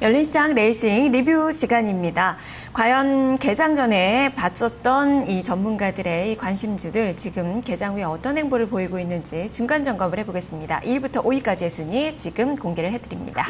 열린 시장 레이싱 리뷰 시간입니다. 과연 개장 전에 봤었던 이 전문가들의 이 관심주들 지금 개장 후에 어떤 행보를 보이고 있는지 중간 점검을 해보겠습니다. 2위부터 5위까지의 순위 지금 공개를 해드립니다.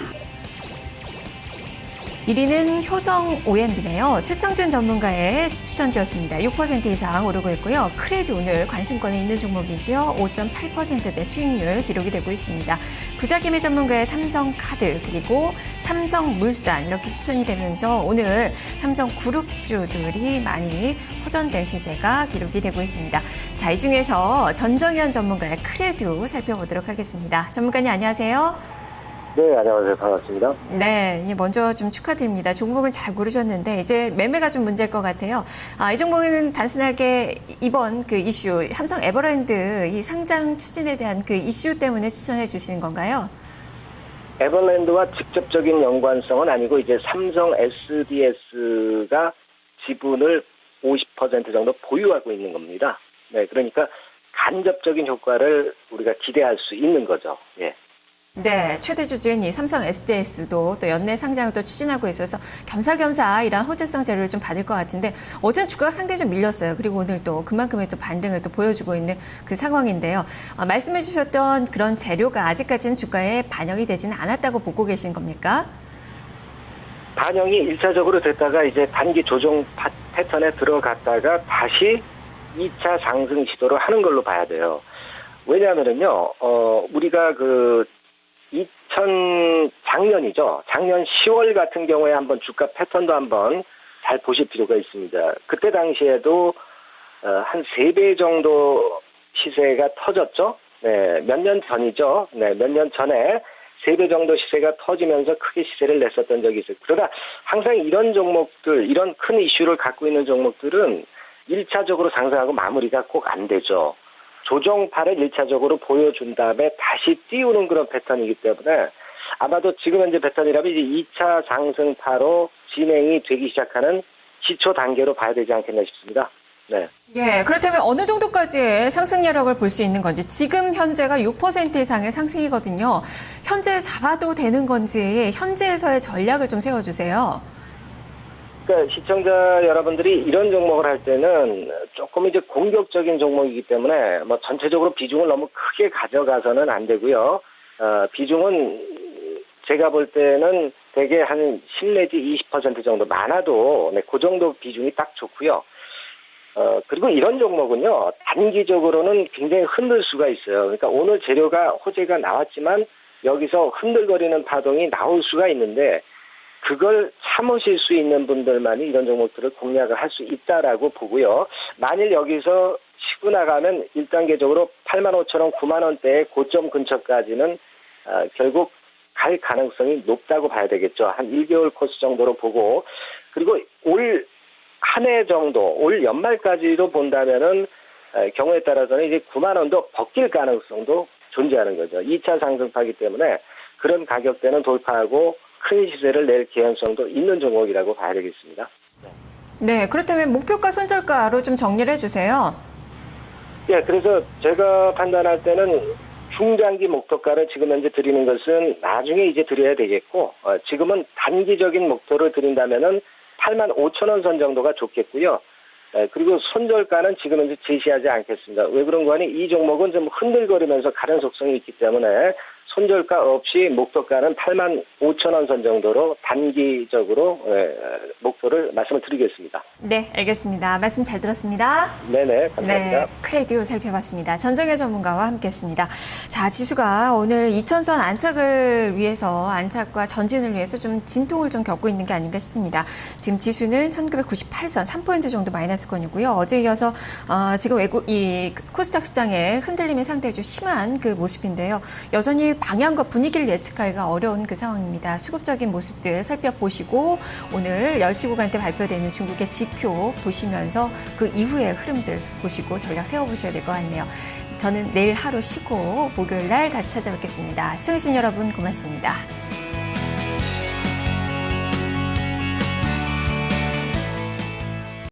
1위는 효성 OMB네요. 최창준 전문가의 추천주였습니다. 6% 이상 오르고 있고요. 크레드 오늘 관심권에 있는 종목이지요. 5.8%대 수익률 기록이 되고 있습니다. 부자기미 전문가의 삼성카드 그리고 삼성물산 이렇게 추천이 되면서 오늘 삼성 그룹주들이 많이 호전된 시세가 기록이 되고 있습니다. 자, 이 중에서 전정현 전문가의 크레드 살펴보도록 하겠습니다. 전문가님 안녕하세요. 네, 안녕하세요. 반갑습니다. 네, 예, 먼저 좀 축하드립니다. 종목은 잘 고르셨는데 이제 매매가 좀 문제일 것 같아요. 아, 이 종목은 단순하게 이번 그 이슈 삼성 에버랜드 이 상장 추진에 대한 그 이슈 때문에 추천해 주시는 건가요? 에버랜드와 직접적인 연관성은 아니고 이제 삼성 SDS가 지분을 50% 정도 보유하고 있는 겁니다. 네, 그러니까 간접적인 효과를 우리가 기대할 수 있는 거죠. 예. 네, 최대 주주인 이 삼성 SDS도 또 연내 상장을 또 추진하고 있어서 겸사겸사 이런 호재성 재료를 좀 받을 것 같은데 어제는 주가가 상당히 좀 밀렸어요. 그리고 오늘 또 그만큼의 또 반등을 또 보여주고 있는 그 상황인데요. 어, 말씀해 주셨던 그런 재료가 아직까지는 주가에 반영이 되지는 않았다고 보고 계신 겁니까? 반영이 일차적으로 됐다가 이제 단기 조정 파- 패턴에 들어갔다가 다시 2차 상승 시도를 하는 걸로 봐야 돼요. 왜냐하면은요, 어, 우리가 그 2000 작년이죠. 작년 10월 같은 경우에 한번 주가 패턴도 한번 잘 보실 필요가 있습니다. 그때 당시에도 어, 한 3배 정도 시세가 터졌죠. 네, 몇 년 전이죠. 네, 몇 년 전에 3배 정도 시세가 터지면서 크게 시세를 냈었던 적이 있어요. 그러나 항상 이런 종목들, 이런 큰 이슈를 갖고 있는 종목들은 1차적으로 상승하고 마무리가 꼭 안 되죠. 조정파를 1차적으로 보여준 다음에 다시 띄우는 그런 패턴이기 때문에 아마도 지금 현재 패턴이라면 이제 2차 상승파로 진행이 되기 시작하는 기초 단계로 봐야 되지 않겠나 싶습니다. 네. 예, 그렇다면 어느 정도까지의 상승 여력을 볼 수 있는 건지 지금 현재가 6% 이상의 상승이거든요. 현재 잡아도 되는 건지 현재에서의 전략을 좀 세워주세요. 그러니까 시청자 여러분들이 이런 종목을 할 때는 조금 이제 공격적인 종목이기 때문에 뭐 전체적으로 비중을 너무 크게 가져가서는 안 되고요. 어, 비중은 제가 볼 때는 대개 한 10 내지 20% 정도 많아도 네, 그 정도 비중이 딱 좋고요. 어, 그리고 이런 종목은요, 단기적으로는 굉장히 흔들 수가 있어요. 그러니까 오늘 재료가 호재가 나왔지만 여기서 흔들거리는 파동이 나올 수가 있는데 그걸 참으실 수 있는 분들만이 이런 종목들을 공략을 할 수 있다라고 보고요. 만일 여기서 치고 나가면 1단계적으로 8만 5천 원, 9만 원대의 고점 근처까지는 아, 결국 갈 가능성이 높다고 봐야 되겠죠. 한 1개월 코스 정도로 보고 그리고 올 한 해 정도, 올 연말까지도 본다면은 에, 경우에 따라서는 이제 9만 원도 벗길 가능성도 존재하는 거죠. 2차 상승파기 때문에 그런 가격대는 돌파하고 큰 시세를 낼 개연성도 있는 종목이라고 봐야 되겠습니다. 네, 그렇다면 목표가 손절가로 좀 정리를 해주세요. 예, 그래서 제가 판단할 때는 중장기 목표가를 지금 현재 드리는 것은 나중에 이제 드려야 되겠고, 어, 지금은 단기적인 목표를 드린다면은 8만 5천 원 선 정도가 좋겠고요. 예, 그리고 손절가는 지금 현재 제시하지 않겠습니다. 왜 그런가 하니 이 종목은 좀 흔들거리면서 가는 속성이 있기 때문에 손절가 없이 목표가는 8만 5천 원선 정도로 단기적으로 예, 목표를 말씀을 드리겠습니다. 네, 알겠습니다. 말씀 잘 들었습니다. 네네, 감사합니다. 네, 크레디오 살펴봤습니다. 전정혜 전문가와 함께했습니다. 자, 지수가 오늘 2천선 안착을 위해서 안착과 전진을 위해서 좀 진통을 좀 겪고 있는 게 아닌가 싶습니다. 지금 지수는 1998선 3포인트 정도 마이너스권이고요. 어제 이어서 어, 지금 외국 이 코스닥 시장의 흔들림이 상당히 좀 심한 그 모습인데요. 여전히 방향과 분위기를 예측하기가 어려운 그 상황입니다. 수급적인 모습들 살펴보시고 오늘 10시 구간때 발표되는 중국의 지표 보시면서 그 이후의 흐름들 보시고 전략 세워보셔야 될 것 같네요. 저는 내일 하루 쉬고 목요일 날 다시 찾아뵙겠습니다. 시청해주신 여러분 고맙습니다.